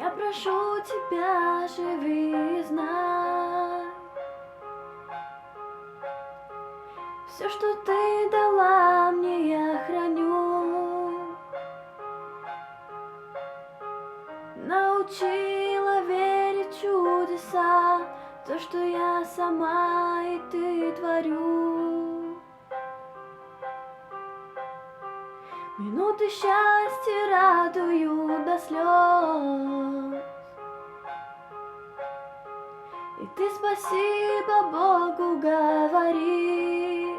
Я прошу тебя, живи и знай. Все, что ты дала мне, я храню. Научила верить чудеса То, что я сама и ты творю Минуты счастья радуют до слез. И ты спасибо Богу говоришь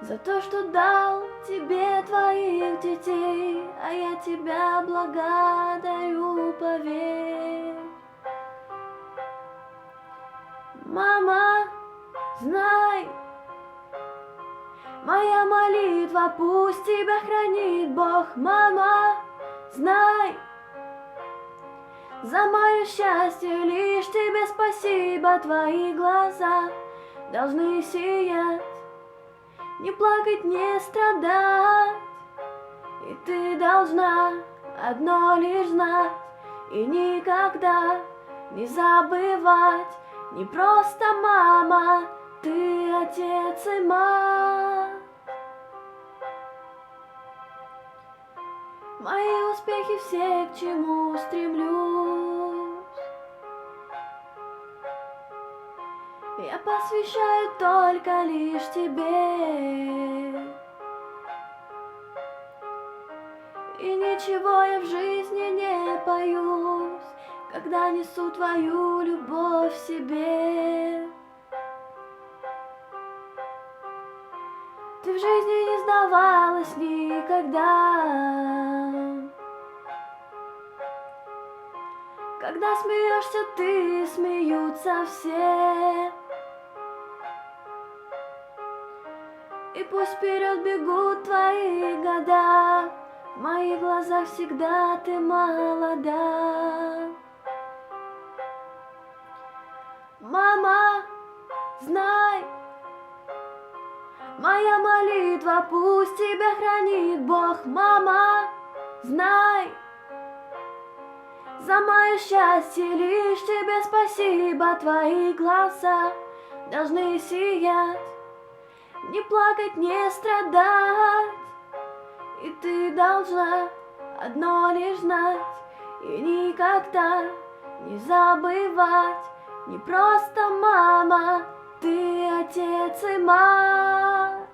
За то, что дал тебе твоих детей А я тебя благодарю, поверь. Мама, знай, Моя молитва пусть тебя хранит Бог, мама, знай. За мое счастье лишь тебе спасибо, твои глаза должны сиять, не плакать, не страдать. И ты должна одно лишь знать и никогда не забывать, не просто мама, ты отец и мать. Мои успехи все, к чему стремлюсь. Я посвящаю только лишь тебе. И ничего я в жизни не боюсь Когда несу твою любовь в себе. Ты в жизни не сдавалась никогда Когда смеешься ты, смеются все. И пусть вперед бегут твои года, В моих глазах всегда ты молода. Мама, знай, Моя молитва пусть тебя хранит Бог, мама, знай. За мое счастье лишь тебе спасибо, твои глаза должны сиять, не плакать, не страдать. И ты должна одно лишь знать и никогда не забывать, не просто мама, ты отец и мать.